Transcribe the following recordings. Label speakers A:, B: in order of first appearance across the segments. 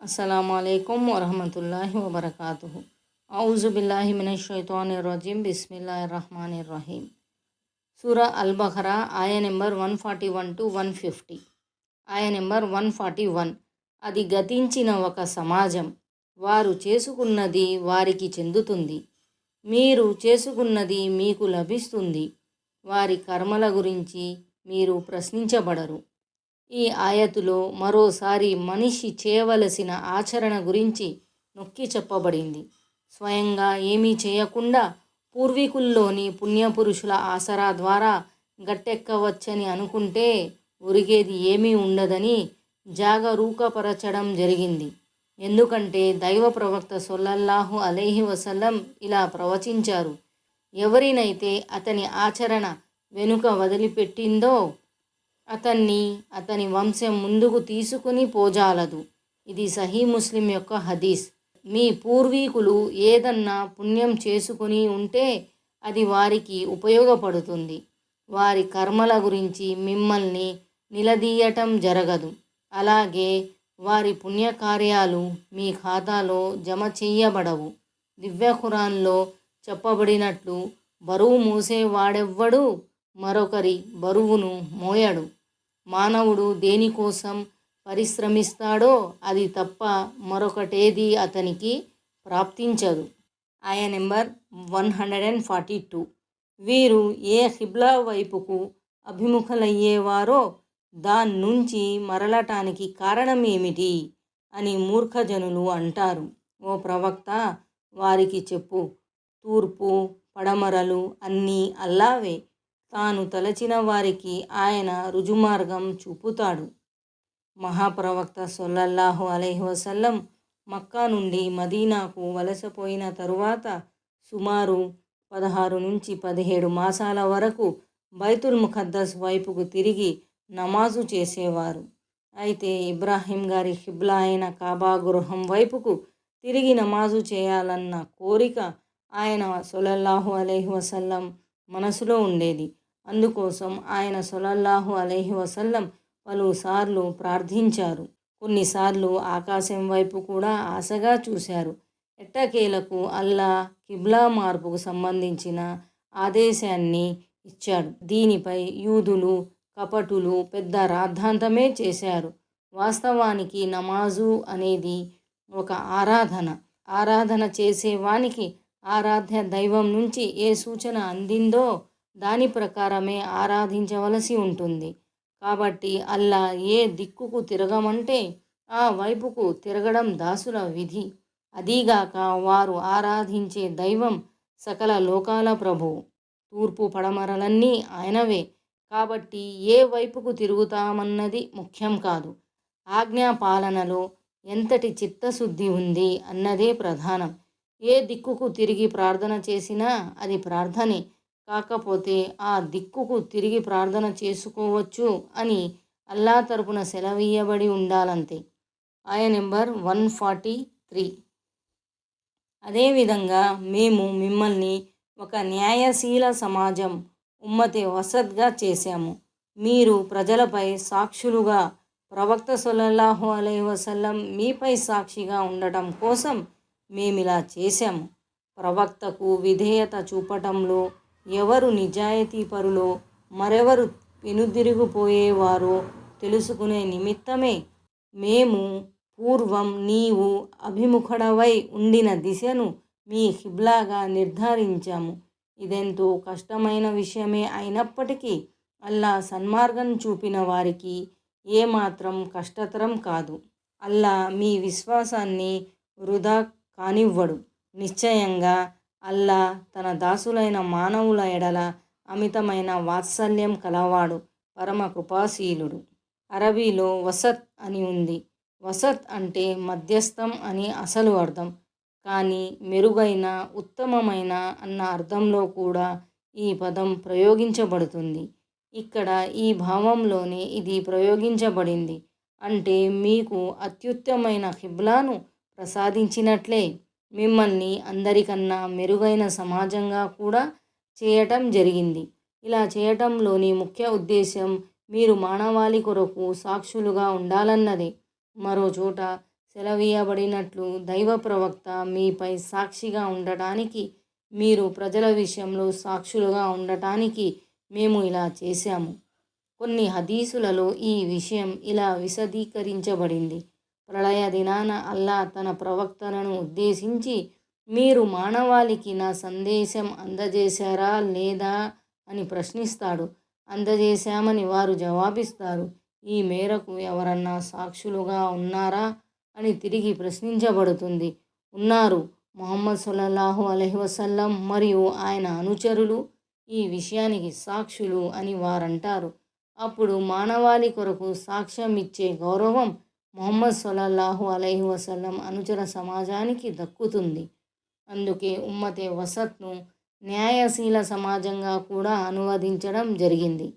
A: అస్సలం అయికం వరహమతుల్లాహి వబర్కాతు ఔజుబిల్లాహి రహమాన్ రహీం సూరా అల్ బహరా ఆయ number one forty one two one fifty ఆయ నెంబర్ వన్ ఫార్టీ వన్ అది గతించిన ఒక సమాజం వారు చేసుకున్నది వారికి చెందుతుంది మీరు చేసుకున్నది మీకు లభిస్తుంది వారి కర్మల గురించి మీరు ప్రశ్నించబడరు ఈ ఆయతులో మరోసారి మనిషి చేయవలసిన ఆచరణ గురించి నొక్కి చెప్పబడింది. స్వయంగా ఏమీ చేయకుండా పూర్వీకుల్లోని పుణ్యపురుషుల ఆసరా ద్వారా గట్టెక్కవచ్చని అనుకుంటే ఒరిగేది ఏమీ ఉండదని జాగరూకపరచడం జరిగింది. ఎందుకంటే దైవ ప్రవక్త సొల్లల్లాహు అలైహి వసల్లం ఇలా ప్రవచించారు. ఎవరినైతే అతని ఆచరణ వెనుక వదిలిపెట్టిందో అతన్ని అతని వంశం ముందుకు తీసుకుని పోజాలదు. ఇది సహీ ముస్లిం యొక్క హదీస్. మీ పూర్వీకులు ఏదన్నా పుణ్యం చేసుకుని ఉంటే అది వారికి ఉపయోగపడుతుంది. వారి కర్మల గురించి మిమ్మల్ని నిలదీయటం జరగదు. అలాగే వారి పుణ్యకార్యాలు మీ ఖాతాలో జమ చెయ్యబడవు. దివ్య ఖురాన్లో చెప్పబడినట్లు బరువు మూసేవాడెవ్వడు మరొకరి బరువును మోయడు. మానవుడు దేనికోసం పరిశ్రమిస్తాడో అది తప్ప మరొకటేది అతనికి ప్రాప్తించదు. ఆయ number one hundred and forty two. వీరు ఏ హిబ్లా వైపుకు అభిముఖులయ్యేవారో దాని నుంచి మరలటానికి కారణం ఏమిటి అని మూర్ఖజనులు అంటారు. ఓ ప్రవక్త వారికి చెప్పు. తూర్పు పడమరలు అన్నీ అల్లావే. తాను తలచిన వారికి ఆయన రుజుమార్గం చూపుతాడు. మహాప్రవక్త సొల్లల్లాహు అలైహి వసల్లం మక్కా నుండి మదీనాకు వలసపోయిన తరువాత సుమారు పదహారు నుంచి పదిహేడు మాసాల వరకు బైతుల్ ముఖద్దస్ వైపుకు తిరిగి నమాజు చేసేవారు. అయితే ఇబ్రాహీం గారి హిబ్లా అయిన కాబా గృహం వైపుకు తిరిగి నమాజు చేయాలన్న కోరిక ఆయన సొలల్లాహు అలైహి వసల్లం మనసులో ఉండేది. అందుకోసం ఆయన సొలల్లాహు అలైహి వసల్లం పలుసార్లు ప్రార్థించారు. కొన్నిసార్లు ఆకాశం వైపు కూడా ఆశగా చూశారు. ఎట్టకేలకు అల్లా కిబ్లా మార్పుకు సంబంధించిన ఆదేశాన్ని ఇచ్చాడు. దీనిపై యూదులు కపటులు పెద్ద రాద్ధాంతమే చేశారు. వాస్తవానికి నమాజు అనేది ఒక ఆరాధన. ఆరాధన చేసేవానికి ఆరాధ్య దైవం నుంచి ఏ సూచన అందిందో దాని ప్రకారమే ఆరాధించవలసి ఉంటుంది. కాబట్టి అల్లా ఏ దిక్కుకు తిరగమంటే ఆ వైపుకు తిరగడం దాసుల విధి. అదీగాక వారు ఆరాధించే దైవం సకల లోకాల ప్రభువు తూర్పు పడమరలన్నీ ఆయనవే. కాబట్టి ఏ వైపుకు తిరుగుతామన్నది ముఖ్యం కాదు. ఆజ్ఞాపాలనలో ఎంతటి చిత్తశుద్ధి ఉంది అన్నదే ప్రధానం. ఏ దిక్కుకు తిరిగి ప్రార్థన చేసినా అది ప్రార్థనే. కాకపోతే ఆ దిక్కుకు తిరిగి ప్రార్థన చేసుకోవచ్చు అని అల్లా తరపున సెలవీయబడి ఉండాలంతే. ఆయ నెంబర్ వన్ ఫార్టీ త్రీ. అదేవిధంగా మేము మిమ్మల్ని ఒక న్యాయశీల సమాజం ఉమ్మతే వసత్గా చేశాము. మీరు ప్రజలపై సాక్షులుగా ప్రవక్త సొల్లహు అలై వసల్లం మీపై సాక్షిగా ఉండటం కోసం మేమిలా చేశాము. ప్రవక్తకు విధేయత చూపటంలో ఎవరు నిజాయితీ పరులో మరెవరు వెనుదిరిగిపోయేవారో తెలుసుకునే నిమిత్తమే మేము పూర్వం నీవు అభిముఖుడవై ఉండిన దిశను మీ హిబ్లాగా నిర్ధారించాము. ఇదెంతో కష్టమైన విషయమే అయినప్పటికీ అల్లా సన్మార్గం చూపిన వారికి ఏమాత్రం కష్టతరం కాదు. అల్లా మీ విశ్వాసాన్ని వృధా కానివ్వడు. నిశ్చయంగా అల్లా తన దాసులైన మానవుల ఎడల అమితమైన వాత్సల్యం కలవాడు పరమ కృపాశీలుడు. అరబీలో వసత్ అని ఉంది. వసత్ అంటే మధ్యస్థం అని అసలు అర్థం. కానీ మెరుగైన ఉత్తమమైన అన్న అర్థంలో కూడా ఈ పదం ప్రయోగించబడుతుంది. ఇక్కడ ఈ భావంలోనే ఇది ప్రయోగించబడింది. అంటే మీకు అత్యుత్తమైన హిబ్లాను ప్రసాదించినట్లే. మిమ్మల్ని అందరికన్నా మెరుగైన సమాజంగా కూడా చేయటం జరిగింది. ఇలా చేయటంలోని ముఖ్య ఉద్దేశం మీరు మానవాళి కొరకు సాక్షులుగా ఉండాలన్నదే. మరో చోట సెలవీయబడినట్లు దైవ ప్రవక్త మీపై సాక్షిగా ఉండటానికి మీరు ప్రజల విషయంలో సాక్షులుగా ఉండటానికి మేము ఇలా చేశాము. కొన్ని హదీసులలో ఈ విషయం ఇలా విశదీకరించబడింది. ప్రళయ దినాన అల్లా తన ప్రవక్తలను ఉద్దేశించి మీరు మానవాళికి నా సందేశం అందజేశారా లేదా? అని ప్రశ్నిస్తాడు. అందజేశామని వారు జవాబిస్తారు. ఈ మేరకు ఎవరన్నా సాక్షులుగా ఉన్నారా? అని తిరిగి ప్రశ్నించబడుతుంది. ఉన్నారు. మొహమ్మద్ సల్లల్లాహు అలహి వసల్లం మరియు ఆయన అనుచరులు ఈ విషయానికి సాక్షులు అని వారంటారు. అప్పుడు మానవాళి కొరకు సాక్ష్యం ఇచ్చే గౌరవం మొహమ్మద్ సలల్లాహు అలైహి వసల్లం అనుచర సమాజానికి దక్కుతుంది. అందుకే ఉమ్మతే వసత్ను న్యాయశీల సమాజంగా కూడా అనువదించడం జరిగింది.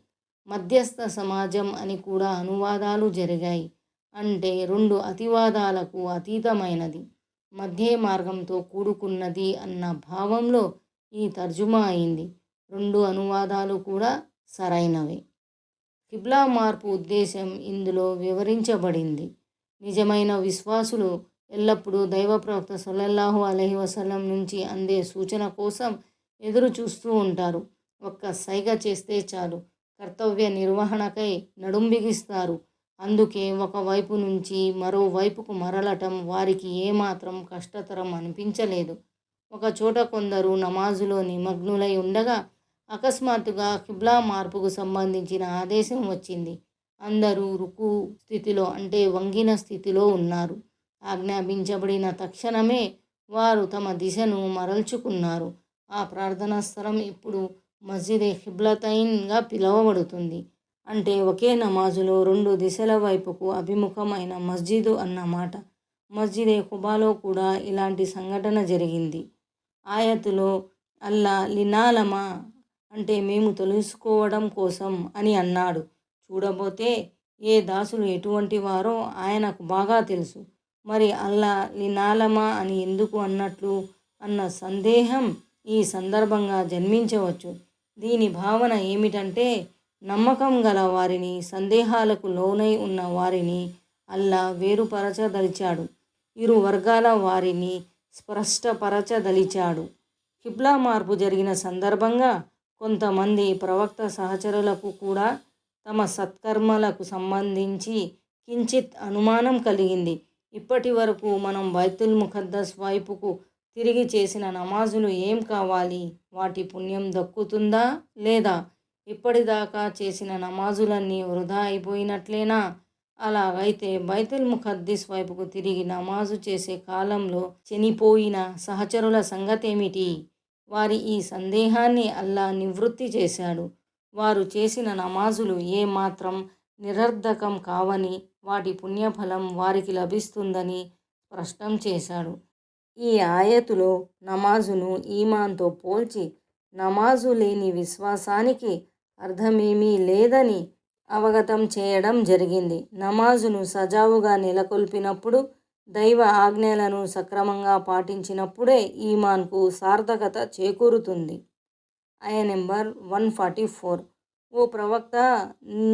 A: మధ్యస్థ సమాజం అని కూడా అనువాదాలు జరిగాయి. అంటే రెండు అతివాదాలకు అతీతమైనది. మధ్య మార్గంతో కూడుకున్నది అన్న భావంలో ఈ తర్జుమా అయింది. రెండు అనువాదాలు కూడా సరైనవే. కిబ్లా మార్పు ఉద్దేశం ఇందులో వివరించబడింది. నిజమైన విశ్వాసులు ఎల్లప్పుడూ దైవ ప్రవక్త సల్లల్లాహు అలహి వసలం నుంచి అందే సూచన కోసం ఎదురు చూస్తూ ఉంటారు. ఒక్క సైగ చేస్తే చాలు. కర్తవ్య నిర్వహణకై నడుం బిగిస్తారు. అందుకే ఒకవైపు నుంచి మరోవైపుకు మరలటం వారికి ఏమాత్రం కష్టతరం అనిపించలేదు. ఒక చోట కొందరు నమాజులో నిమగ్నులై ఉండగా అకస్మాత్తుగా కిబ్లా మార్పుకు సంబంధించిన ఆదేశం వచ్చింది. అందరూ రుకు స్థితిలో అంటే వంగిన స్థితిలో ఉన్నారు. ఆజ్ఞాపించబడిన తక్షణమే వారు తమ దిశను మరల్చుకున్నారు. ఆ ప్రార్థనా స్థలం ఇప్పుడు మస్జిద్ హిబ్లతైన్గా పిలువబడుతుంది. అంటే ఒకే నమాజులో రెండు దిశల వైపుకు అభిముఖమైన మస్జిదు అన్నమాట. మస్జిదే ఖుబాలో కూడా ఇలాంటి సంఘటన జరిగింది. ఆయతులో అల్లా లినాలమా అంటే మేము తెలుసుకోవడం కోసం అని అన్నాడు. చూడబోతే ఏ దాసులు ఎటువంటి వారో ఆయనకు బాగా తెలుసు. మరి అల్లా లినాలమా అని ఎందుకు అన్నట్లు అన్న సందేహం ఈ సందర్భంగా జన్మించవచ్చు. దీని భావన ఏమిటంటే నమ్మకం గల వారిని సందేహాలకు లోనై ఉన్న వారిని అల్లా వేరుపరచదలిచాడు. ఇరు వర్గాల వారిని స్పష్టపరచదలిచాడు. కిబ్లా మార్పు జరిగిన సందర్భంగా కొంతమంది ప్రవక్త సహచరులకు కూడా తమ సత్కర్మలకు సంబంధించి కించిత్ అనుమానం కలిగింది. ఇప్పటి వరకు మనం బైతుల్ ముఖద్దస్ వైపుకు తిరిగి చేసిన నమాజులు ఏం కావాలి? వాటి పుణ్యం దక్కుతుందా లేదా? ఇప్పటిదాకా చేసిన నమాజులన్నీ వృధా అయిపోయినట్లేనా? అలాగైతే బైతుల్ ముఖద్దీస్ వైపుకు తిరిగి నమాజు చేసే కాలంలో చనిపోయిన సహచరుల సంగతేమిటి? వారి ఈ సందేహాన్ని అల్లా నివృత్తి చేశాడు. వారు చేసిన నమాజులు ఏమాత్రం నిరర్ధకం కావని వాటి పుణ్యఫలం వారికి లభిస్తుందని స్పష్టం చేశాడు. ఈ ఆయతులో నమాజును ఈమాన్తో పోల్చి నమాజు లేని విశ్వాసానికి అర్థమేమీ లేదని అవగతం చేయడం జరిగింది. నమాజును సజావుగా నెలకొల్పినప్పుడు దైవ ఆజ్ఞలను సక్రమంగా పాటించినప్పుడే ఈమాన్కు సార్థకత చేకూరుతుంది. ఆయా నెంబర్ వన్ ఫార్టీ ఫోర్. ఓ ప్రవక్త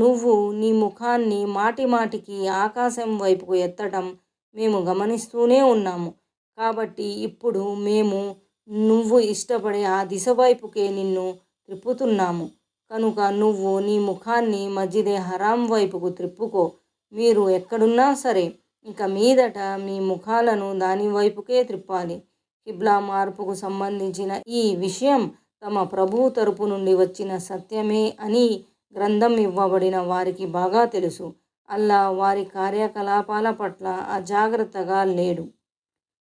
A: నువ్వు నీ ముఖాన్ని మాటి మాటికి ఆకాశం వైపుకు ఎత్తడం మేము గమనిస్తూనే ఉన్నాము. కాబట్టి ఇప్పుడు మేము నువ్వు ఇష్టపడే ఆ దిశ వైపుకే నిన్ను త్రిప్పుతున్నాము. కనుక నువ్వు నీ ముఖాన్ని మజ్జిదే హరాం వైపుకు త్రిప్పుకో. మీరు ఎక్కడున్నా సరే ఇక మీదట మీ ముఖాలను దాని వైపుకే త్రిప్పాలి. కిబ్లా మార్పుకు సంబంధించిన ఈ విషయం తమ ప్రభువు తరపు నుండి వచ్చిన సత్యమే అని గ్రంథం ఇవ్వబడిన వారికి బాగా తెలుసు. అల్లా వారి కార్యకలాపాల పట్ల అజాగ్రత్తగా లేడు.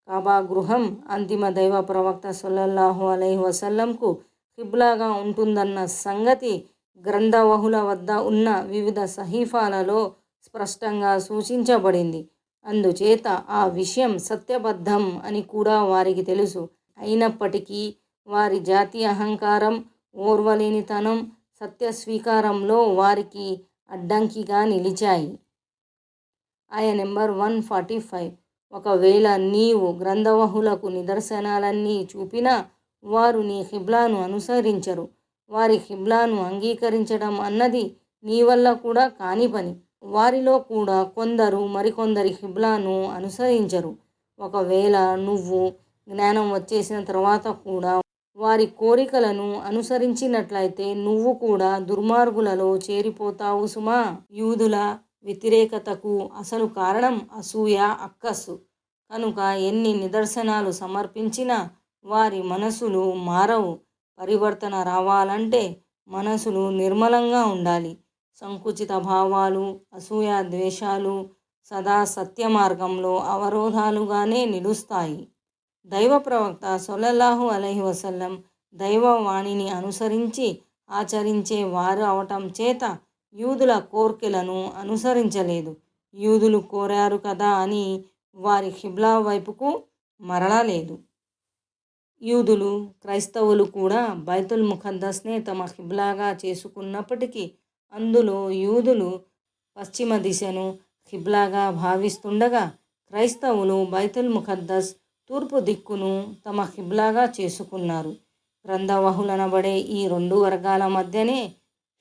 A: కాబా గృహం అంతిమ దైవ ప్రవక్త సల్లల్లాహు అలై వసల్లంకు కిబ్లాగా ఉంటుందన్న సంగతి గ్రంథవహుల వద్ద ఉన్న వివిధ సహీఫాలలో స్పష్టంగా సూచించబడింది. అందుచేత ఆ విషయం సత్యబద్ధం అని కూడా వారికి తెలుసు. అయినప్పటికీ వారి జాతి అహంకారం ఓర్వలేనితనం సత్య స్వీకారంలో వారికి అడ్డంకిగా నిలిచాయి. ఆయన నెంబర్ వన్ ఫార్టీ ఫైవ్. ఒకవేళ నీవు గ్రంథవహులకు నిదర్శనాలన్నీ చూపినా వారు నీ హిబ్లాను అనుసరించరు. వారి హిబ్లాను అంగీకరించడం అన్నది నీ వల్ల కూడా కాని పని. వారిలో కూడా కొందరు మరికొందరి హిబ్లాను అనుసరించరు. ఒకవేళ నువ్వు జ్ఞానం వచ్చేసిన తర్వాత కూడా వారి కోరికలను అనుసరించినట్లయితే నువ్వు కూడా దుర్మార్గులలో చేరిపోతావు సుమా. యూదుల వ్యతిరేకతకు అసలు కారణం అసూయ అక్కస్సు కనుక ఎన్ని నిదర్శనాలు సమర్పించినా వారి మనసులు మారవు. పరివర్తన రావాలంటే మనసులు నిర్మలంగా ఉండాలి. సంకుచిత భావాలు అసూయ ద్వేషాలు సదా సత్య మార్గంలో అవరోధాలుగానే నిలుస్తాయి. దైవ ప్రవక్త సొల్లల్లాహు అలహి వసల్లం దైవవాణిని అనుసరించి ఆచరించే వారు అవటం చేత యూదుల కోర్కెలను అనుసరించలేదు. యూదులు కోరారు కదా అని వారి హిబ్లా వైపుకు మరలలేదు యూదులు క్రైస్తవులు కూడా బైతుల్ ముఖద్దస్నే తమ హిబ్లాగా చేసుకున్నప్పటికీ అందులో యూదులు పశ్చిమ దిశను హిబ్లాగా భావిస్తుండగా క్రైస్తవులు బైతుల్ ముఖద్దస్ తూర్పు దిక్కును తమ హిబ్లాగా చేసుకున్నారు. గ్రంథవాహులనబడే ఈ రెండు వర్గాల మధ్యనే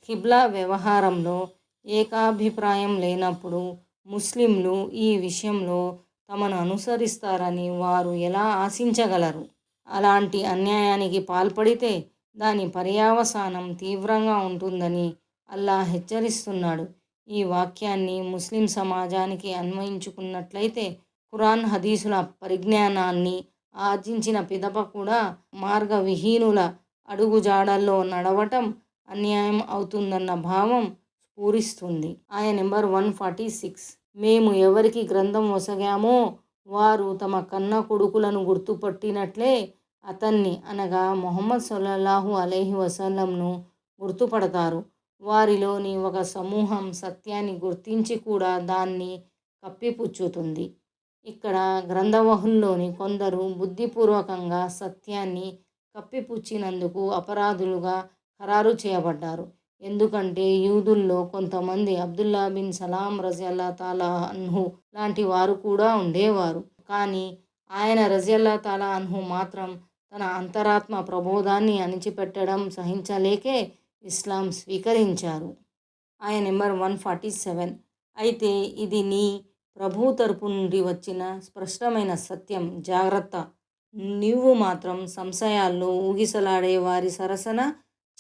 A: హిబ్లా వ్యవహారంలో ఏకాభిప్రాయం లేనప్పుడు ముస్లింలు ఈ విషయంలో తమను అనుసరిస్తారని వారు ఎలా ఆశించగలరు? అలాంటి అన్యాయానికి పాల్పడితే దాని పర్యావసానం తీవ్రంగా ఉంటుందని అల్లా హెచ్చరిస్తున్నాడు. ఈ వాక్యాన్ని ముస్లిం సమాజానికి అన్వయించుకున్నట్లయితే ఖురాన్ హదీసుల పరిజ్ఞానాన్ని ఆర్జించిన పిదప కూడా మార్గవిహీనుల అడుగుజాడల్లో నడవటం అన్యాయం అవుతుందన్న భావం స్ఫూరిస్తుంది. ఆయన నెంబర్ వన్ ఫార్టీ సిక్స్. మేము ఎవరికి గ్రంథం వసగామో వారు తమ కన్న కొడుకులను గుర్తుపట్టినట్లే అతన్ని అనగా మొహమ్మద్ సల్లల్లాహు అలైహి వసల్లంను గుర్తుపడతారు. వారిలోని ఒక సమూహం సత్యాన్ని గుర్తించి కూడా దాన్ని కప్పిపుచ్చుతుంది. ఇక్కడ గ్రంథవహుల్లోని కొందరు బుద్ధిపూర్వకంగా సత్యాన్ని కప్పిపుచ్చినందుకు అపరాధులుగా ఖరారు చేయబడ్డారు. ఎందుకంటే యూదుల్లో కొంతమంది అబ్దుల్లా బిన్ సలాం రజల్లా తాలా అన్హు లాంటి వారు కూడా ఉండేవారు. కానీ ఆయన రజల్లా తాలా అన్హు మాత్రం తన అంతరాత్మ ప్రబోధాన్ని అణిచిపెట్టడం సహించలేకే ఇస్లాం స్వీకరించారు. ఆయన నెంబర్ వన్ ఫార్టీ సెవెన్. అయితే ఇది నీ ప్రభు తరపు నుండి వచ్చిన స్పష్టమైన సత్యం జాగ్రత్త. నీవు మాత్రం సంశయాల్లో ఊగిసలాడే వారి సరసన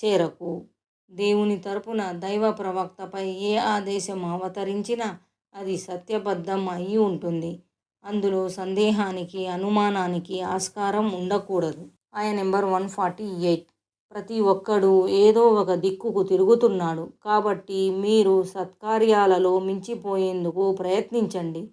A: చేరకు. దేవుని తరపున దైవ ప్రవక్తపై ఏ ఆదేశం అవతరించినా అది సత్యబద్ధం అయి ఉంటుంది. అందులో సందేహానికి అనుమానానికి ఆస్కారం ఉండకూడదు. ఆయన నెంబర్ వన్ ఫార్టీ ఎయిట్. ప్రతి ఒక్కడు ఏదో ఒక దిక్కుకు తిరుగుతున్నాడు. కాబట్టి మీరు సత్కార్యాలలో మించిపోయేందుకు ప్రయత్నించండి.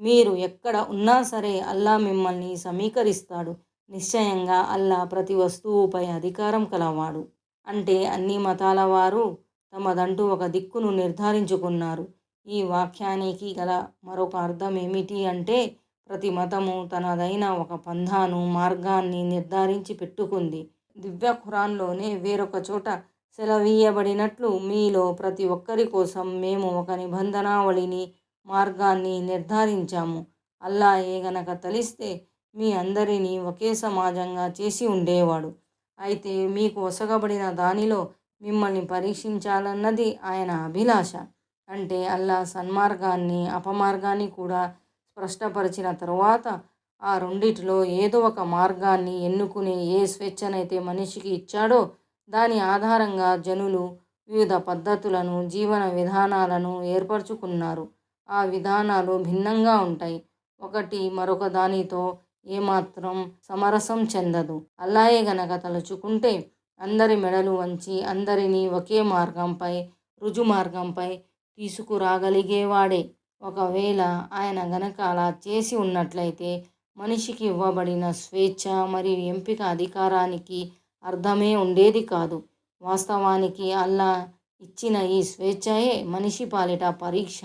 A: మీరు ఎక్కడ ఉన్నా సరే అల్లా మిమ్మల్ని సమీకరిస్తాడు. నిశ్చయంగా అల్లా ప్రతి వస్తువుపై అధికారం కలవాడు. అంటే అన్ని మతాల వారు తమదంటూ ఒక దిక్కును నిర్ధారించుకున్నారు. ఈ వాక్యానికి గల మరొక అర్థం ఏమిటి అంటే ప్రతి మతము తనదైన ఒక పంధాను మార్గాన్ని నిర్ధారించి పెట్టుకుంది. దివ్య ఖురాన్లోనే వేరొక చోట సెలవీయబడినట్లు మీలో ప్రతి ఒక్కరి కోసం మేము ఒక నిబంధనావళిని మార్గాన్ని నిర్ధారించాము. అల్లా ఏ గనక తలిస్తే మీ అందరినీ ఒకే సమాజంగా చేసి ఉండేవాడు. అయితే మీకు ఒసగబడిన దానిలో మిమ్మల్ని పరీక్షించాలన్నది ఆయన అభిలాష. అంటే అల్లా సన్మార్గాన్ని అపమార్గాన్ని కూడా స్పష్టపరిచిన తరువాత ఆ రెండిటిలో ఏదో ఒక మార్గాన్ని ఎన్నుకునే ఏ స్వేచ్ఛనైతే మనిషికి ఇచ్చాడో దాని ఆధారంగా జనులు వివిధ పద్ధతులను జీవన విధానాలను ఏర్పరచుకున్నారు. ఆ విధానాలు భిన్నంగా ఉంటాయి. ఒకటి మరొక దానితో ఏమాత్రం సమరసం చెందదు. అల్లాయే గనక తలుచుకుంటే అందరి మెడలు వంచి అందరినీ ఒకే మార్గంపై రుజు మార్గంపై తీసుకురాగలిగేవాడే. ఒకవేళ ఆయన గనక అలా చేసి ఉన్నట్లయితే మనిషికి ఇవ్వబడిన స్వేచ్ఛ మరియు ఎంపిక అధికారానికి అర్థమే ఉండేది కాదు. వాస్తవానికి అల్లా ఇచ్చిన ఈ స్వేచ్ఛయే మనిషి పాలిట పరీక్ష.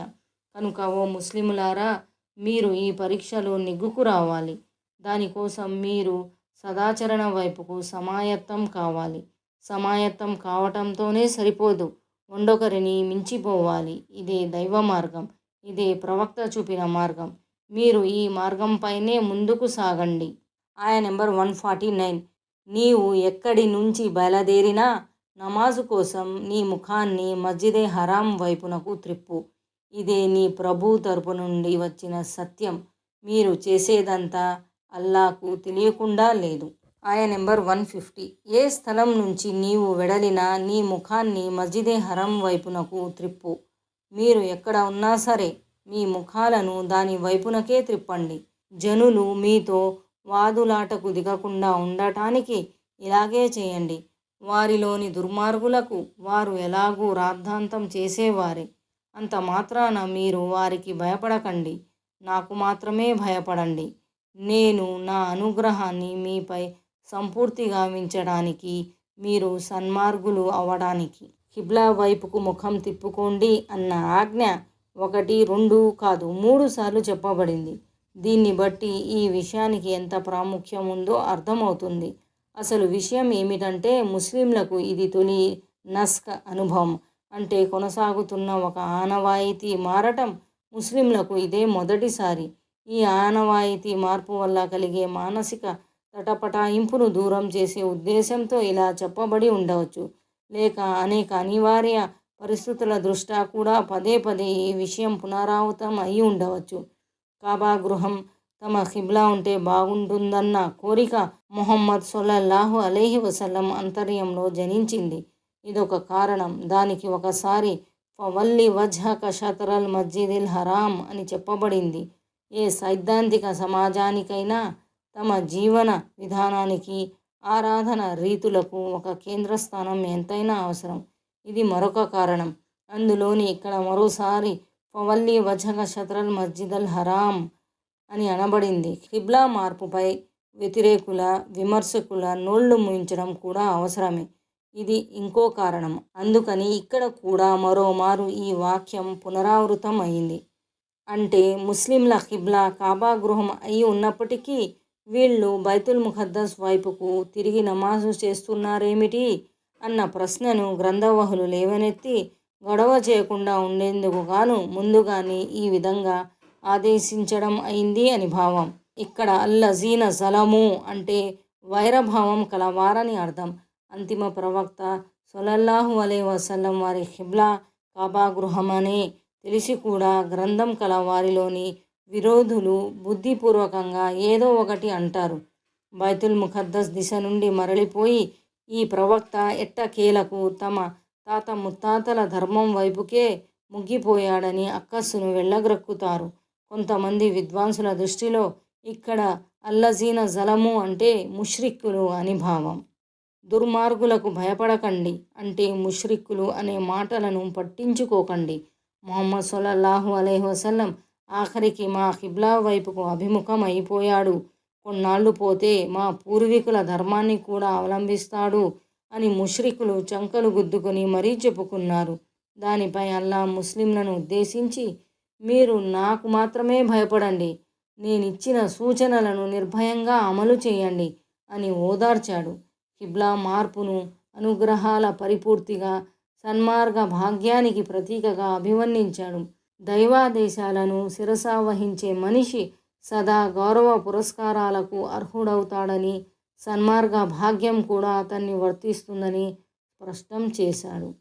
A: కనుక ఓ ముస్లిములారా మీరు ఈ పరీక్షలో నిగ్గుకు రావాలి. దానికోసం మీరు సదాచరణ వైపుకు సమాయత్తం కావాలి. సమాయత్తం కావటంతోనే సరిపోదు. వండొకరిని మించిపోవాలి. ఇదే దైవ మార్గం. ఇదే ప్రవక్త చూపిన మార్గం. మీరు ఈ మార్గంపైనే ముందుకు సాగండి. ఆయన నెంబర్ వన్ ఫార్టీ నైన్. నీవు ఎక్కడి నుంచి బయలుదేరినా నమాజు కోసం నీ ముఖాన్ని మస్జిదే హరాం వైపునకు త్రిప్పు. ఇదే నీ ప్రభు తరపు నుండి వచ్చిన సత్యం. మీరు చేసేదంతా అల్లాకు తెలియకుండా లేదు. ఆయా నెంబర్ వన్ ఫిఫ్టీ. ఏ స్థలం నుంచి నీవు వెడలినా నీ ముఖాన్ని మస్జిదే హరం వైపునకు త్రిప్పు. మీరు ఎక్కడ ఉన్నా సరే మీ ముఖాలను దాని వైపునకే త్రిప్పండి. జనులు మీతో వాదులాటకు దిగకుండా ఉండటానికి ఇలాగే చేయండి. వారిలోని దుర్మార్గులకు వారు ఎలాగూ రాద్ధాంతం చేసేవారే. అంత మాత్రాన మీరు వారికి భయపడకండి. నాకు మాత్రమే భయపడండి. నేను నా అనుగ్రహాన్ని మీపై సంపూర్తిగా మించడానికి మీరు సన్మార్గులు అవ్వడానికి కిబ్లా వైపుకు ముఖం తిప్పుకోండి అన్న ఆజ్ఞ ఒకటి రెండు కాదు మూడు సార్లు చెప్పబడింది. దీన్ని బట్టి ఈ విషయానికి ఎంత ప్రాముఖ్యం ఉందో అర్థమవుతుంది. అసలు విషయం ఏమిటంటే ముస్లింలకు ఇది తొలి నస్క్ అనుభవం. అంటే కొనసాగుతున్న ఒక ఆనవాయితీ మారటం ముస్లింలకు ఇదే మొదటిసారి. ఈ ఆనవాయితీ మార్పు వల్ల కలిగే మానసిక తటపటాయింపును దూరం చేసే ఉద్దేశంతో ఇలా చెప్పబడి ఉండవచ్చు. లేక అనేక అనివార్య పరిస్థితుల దృష్ట్యా కూడా పదే పదే ఈ విషయం పునరావృతం అయి ఉండవచ్చు. కాబా గృహం తమ హిబ్లా ఉంటే బాగుంటుందన్న కోరిక మొహమ్మద్ సొల్లహు అలీహి వసల్లం అంతర్యంలో జనించింది. ఇదొక కారణం. దానికి ఒకసారి ఫవల్లి వజ్హక షతరల్ మస్జిదిల్ హరాం అని చెప్పబడింది. ఏ సైద్ధాంతిక సమాజానికైనా తమ జీవన విధానానికి ఆరాధన రీతులకు ఒక కేంద్రస్థానం ఎంతైనా అవసరం. ఇది మరొక కారణం. అందులోని ఇక్కడ మరోసారి ఫవల్లి వజహక షత్రల్ మస్జిదల్ హరాం అని అనబడింది. కిబ్లా మార్పుపై వ్యతిరేకుల విమర్శకుల నోళ్ళు ముయించడం కూడా అవసరమే. ఇది ఇంకో కారణం. అందుకని ఇక్కడ కూడా మరోమారు ఈ వాక్యం పునరావృతం అయింది. అంటే ముస్లింల కిబ్లా కాబా గృహం అయి ఉన్నప్పటికీ వీళ్ళు బైతుల్ ముఖద్దస్ వైపుకు తిరిగి నమాజు చేస్తున్నారేమిటి? అన్న ప్రశ్నను గ్రంథవహులు లేవనెత్తి గొడవ చేయకుండా ఉండేందుకు గాను ముందుగానే ఈ విధంగా ఆదేశించడం అయింది అని భావం. ఇక్కడ అల్లజీన జలము అంటే వైరభావం కలవారని అర్థం. అంతిమ ప్రవక్త సొలల్లాహు అలే వసల్లం వారి హిబ్లా కాబా గృహమనే తెలిసి కూడా గ్రంథం కల వారిలోని విరోధులు బుద్ధిపూర్వకంగా ఏదో ఒకటి అంటారు. బైతుల్ ముఖద్దస్ దిశ నుండి మరలిపోయి ఈ ప్రవక్త ఎట్టకేలకు తమ తాత ముత్తాతల ధర్మం వైపుకే ముగ్గిపోయాడని అక్కస్సును వెళ్ళగ్రక్కుతారు. కొంతమంది విద్వాంసుల దృష్టిలో ఇక్కడ అల్లజీన జలము అంటే ముష్రిక్కులు అని భావం. దుర్మార్గులకు భయపడకండి అంటే ముష్రిక్కులు అనే మాటలను పట్టించుకోకండి. మొహమ్మద్ సొల్లల్లాహు అలైహి వసల్లం ఆఖరికి మా కిబ్లా వైపుకు అభిముఖం అయిపోయాడు కొన్నాళ్ళు పోతే మా పూర్వీకుల ధర్మాన్ని కూడా అవలంబిస్తాడు అని ముష్రికులు చంకలు గుద్దుకొని మరీ చెప్పుకున్నారు. దానిపై అల్లా ముస్లింలను ఉద్దేశించి మీరు నాకు మాత్రమే భయపడండి నేనిచ్చిన సూచనలను నిర్భయంగా అమలు చేయండి అని ఓదార్చాడు. కిబ్లా మార్పును అనుగ్రహాల పరిపూర్తిగా సన్మార్గ భాగ్యానికి ప్రతీకగా అభివర్ణించాడు. దైవాదేశాలను శిరసావహించే మనిషి సదా గౌరవ పురస్కారాలకు అర్హుడవుతాడని సన్మార్గ భాగ్యం కూడా అతన్ని వర్తిస్తుందని స్పష్టం చేశాడు.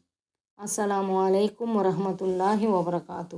A: అస్సలం అయికం వరహమతుల్లాహి వబర్కాతు